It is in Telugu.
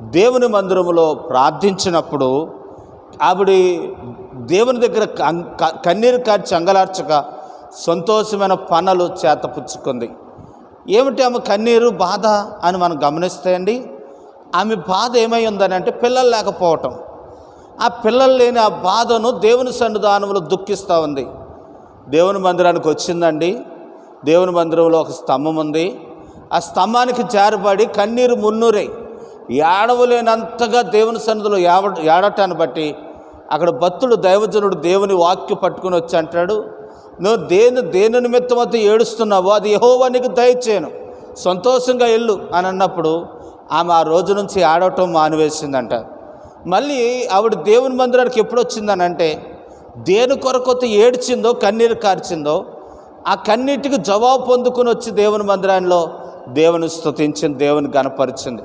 దేవుని మందిరములో ప్రార్థించినప్పుడు ఆవిడ దేవుని దగ్గర కం- క- కన్నీరు కార్చి అంగలార్చక సంతోషమైన పనులు చేతపుచ్చుకుంది ఏమిటి ఆమె కన్నీరు బాధ అని మనం గమనిస్తే అండి ఆమె బాధ ఏమై ఉందని అంటే పిల్లలు లేకపోవటం. ఆ పిల్లలు లేని ఆ బాధను దేవుని సన్నిధానంలో దుఃఖిస్తూ ఉంది. దేవుని మందిరానికి వచ్చిందండి. దేవుని మందిరంలో ఒక స్తంభం ఉంది. ఆ స్తంభానికి జారిపడి కన్నీరు మున్నూరే. ఏడవలేనంతగా దేవుని సన్నిధిలో ఏవ ఏడటాన్ని బట్టి అక్కడ భక్తుడు దైవజనుడు దేవుని వాక్య పట్టుకుని వచ్చి అంటాడు నువ్వు దేని దేని నిమిత్తం అయితే ఏడుస్తున్నావో అది యెహోవా నీకు దయచేయను సంతోషంగా వెళ్ళు అని అన్నప్పుడు ఆమె ఆ రోజు నుంచి ఆడటం మానివేసిందంట. మళ్ళీ ఆవిడ దేవుని మందిరానికి ఎప్పుడు వచ్చిందనంటే దేని కొరకొత్త ఏడ్చిందో కన్నీరు కార్చిందో ఆ కన్నీటికి జవాబు పొందుకుని వచ్చి దేవుని మందిరాల్లో దేవుని స్తుతించింది దేవుని గనపరిచింది.